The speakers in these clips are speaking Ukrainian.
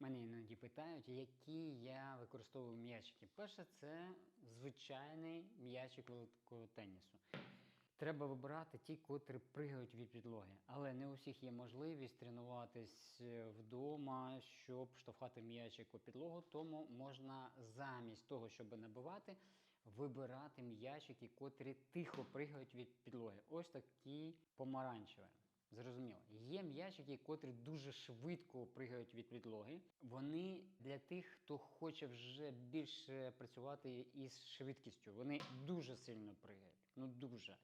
Мене іноді питають, які я використовую м'ячики. Перше, це звичайний м'ячик великого тенісу. Треба вибирати ті, котрі пригають від підлоги. Але не у всіх є можливість тренуватись е, вдома, щоб штовхати м'ячик у підлогу. Тому можна замість того, щоб набивати, вибирати м'ячики, котрі тихо пригають від підлоги. Ось такі помаранчеві. Зрозуміло, є м'ячики, котрі дуже швидко пригають від підлоги. Вони для тих, хто хоче вже більше працювати із швидкістю. Вони дуже сильно пригають. Ну дуже.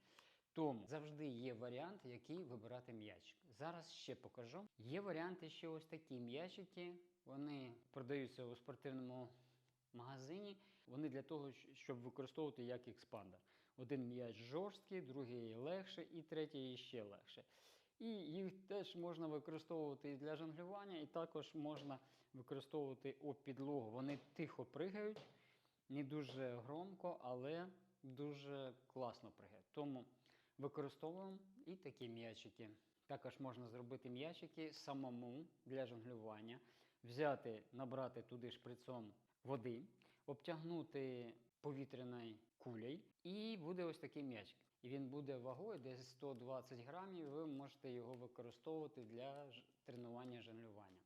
Тому завжди є варіант, який вибирати м'ячик. Зараз ще покажу. Є варіанти ще ось такі м'ячики. Вони продаються у спортивному магазині. Вони для того, щоб використовувати як експандер. Один м'яч жорсткий, другий легше, і третій ще легше. І їх теж можна використовувати і для жонглювання, і також можна використовувати об підлогу. Вони тихо пригають, не дуже громко, але дуже класно пригають. Тому використовуємо і такі м'ячики. Також можна зробити м'ячики самому для жонглювання, взяти, набрати туди шприцом води, обтягнути повітряною кулею, і буде ось такий м'яч. І він буде вагою десь 120 грамів. Ви можете його використовувати для тренування жонглювання.